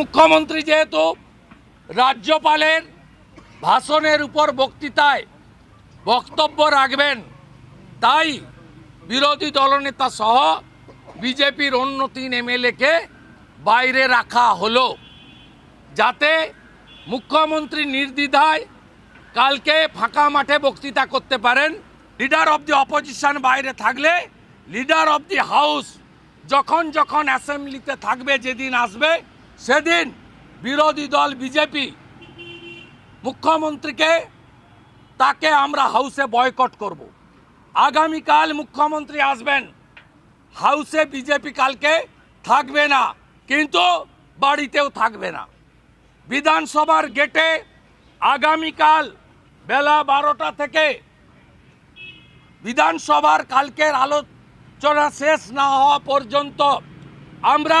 মুখ্যমন্ত্রী যেহেতু রাজ্যপালের ভাষণের উপর বক্তৃতায় বক্তব্য রাখবেন, তাই বিরোধী দলনেতা সহ বিজেপির অন্য তিন এমএলএকে বাইরে রাখা হলো, যাতে মুখ্যমন্ত্রী নির্দ্বিধায় কালকে ফাঁকা মাঠে বক্তৃতা করতে পারেন। লিডার অব দি অপোজিশন বাইরে থাকলে লিডার অব দি হাউস যখন যখন অ্যাসেম্বলিতে থাকবে, যেদিন আসবে সেদিন বিরোধী দল বিজেপি মুখ্যমন্ত্রীকে তাকে আমরা হাউসে বয়কট করব। আগামীকাল মুখ্যমন্ত্রী আসবেন। হাউসে বিজেপি কালকে থাকবে না, কিন্তু বাড়িতেও থাকবে না। বিধানসভার গেটে আগামীকাল বেলা বারোটা থেকে বিধানসভার কালকের আলোচনা শেষ না হওয়া পর্যন্ত আমরা